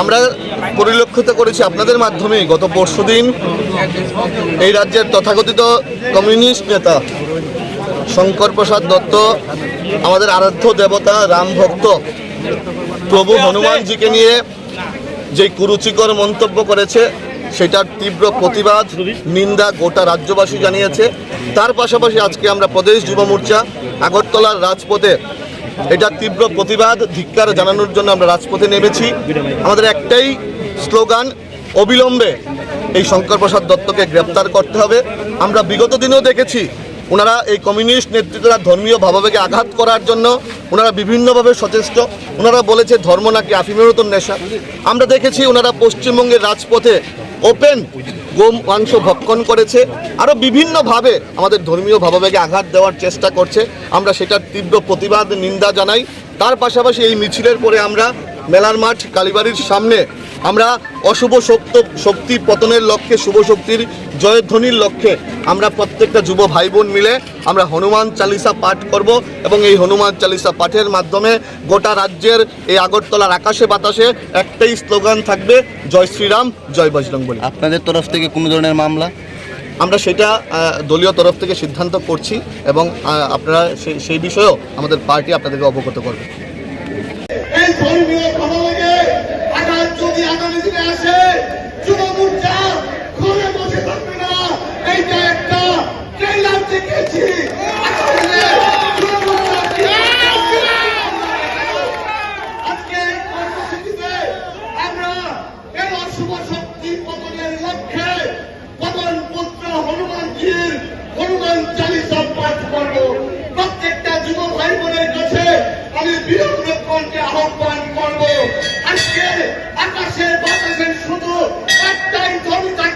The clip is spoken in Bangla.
আমরা পরিলক্ষিত করেছি আপনাদের মাধ্যমে গত পরশুদিন এই রাজ্যের তথাকথিত কমিউনিস্ট নেতা শঙ্কর প্রসাদ দত্ত, আমাদের আরাধ্য দেবতা রাম ভক্ত প্রভু হনুমানজিকে নিয়ে যে কুরুচিকর মন্তব্য করেছে, সেটার তীব্র প্রতিবাদ, নিন্দা গোটা রাজ্যবাসী জানিয়েছে। তার পাশাপাশি আজকে আমরা প্রদেশ যুব মোর্চা আগরতলার রাজপথে এটার তীব্র প্রতিবাদ, ধিক্কার জানানোর জন্য আমরা রাজপথে নেমেছি। আমাদের একটাই স্লোগান, অবিলম্বে এই শঙ্কর প্রসাদ দত্তকে গ্রেপ্তার করতে হবে। আমরা বিগত দিনেও দেখেছি, ওনারা এই কমিউনিস্ট নেতৃত্বরা ধর্মীয় ভাবাবেগে আঘাত করার জন্য ওনারা বিভিন্নভাবে সচেষ্ট। ওনারা বলেছে, ধর্ম নাকি আফিমের নেশা। আমরা দেখেছি, ওনারা পশ্চিমবঙ্গের রাজপথে ওপেন, গোম মাংস ভক্ষণ করেছে। আরও বিভিন্নভাবে আমাদের ধর্মীয় ভাবাবেগে আঘাত দেওয়ার চেষ্টা করছে। আমরা সেটার তীব্র প্রতিবাদ, নিন্দা জানাই। তার পাশাপাশি এই মিছিলের পরে আমরা মেলার মাঠ, কালীবাড়ির সামনে আমরা অশুভ শক্ত শক্তি পতনের লক্ষ্যে, শুভ শক্তির জয়ধ্বনির লক্ষ্যে আমরা প্রত্যেকটা যুব ভাই বোন মিলে আমরা হনুমান চালিসা পাঠ করব এবং এই হনুমান চালিসা পাঠের মাধ্যমে গোটা রাজ্যের এই আগরতলার আকাশে বাতাসে একটাই স্লোগান থাকবে জয় শ্রীরাম জয় বজরং বলি। আপনাদের তরফ থেকে কোনো ধরনের মামলা? আমরা সেটা দলীয় তরফ থেকে সিদ্ধান্ত করছি এবং আপনারা সেই- সেই বিষয়েও আমাদের পার্টি আপনাদেরকে অবগত করবে। এই ধর্মীয় যদি আগামী দিনে আসে যুব মোর্চা ঘরে বসে থাকবে না এইটা একটা ট্রেলার দেখেছি আসলে যুব মোর্চা কি আজকে এই কর্মসূচিতে আমরা এই অশুভ শক্তি পতনের লক্ষ্যে পতন পুত্র হনুমানজির হনুমান চালিসা পাঠ করব। প্রত্যেকটা যুব ভাই বোনের কাছে আমি বিরোধ কণ্ঠে আহ্বান করব। আজকে আকাশের বাতাসের শুধু একটাই ধ্বনি শ্রীরাম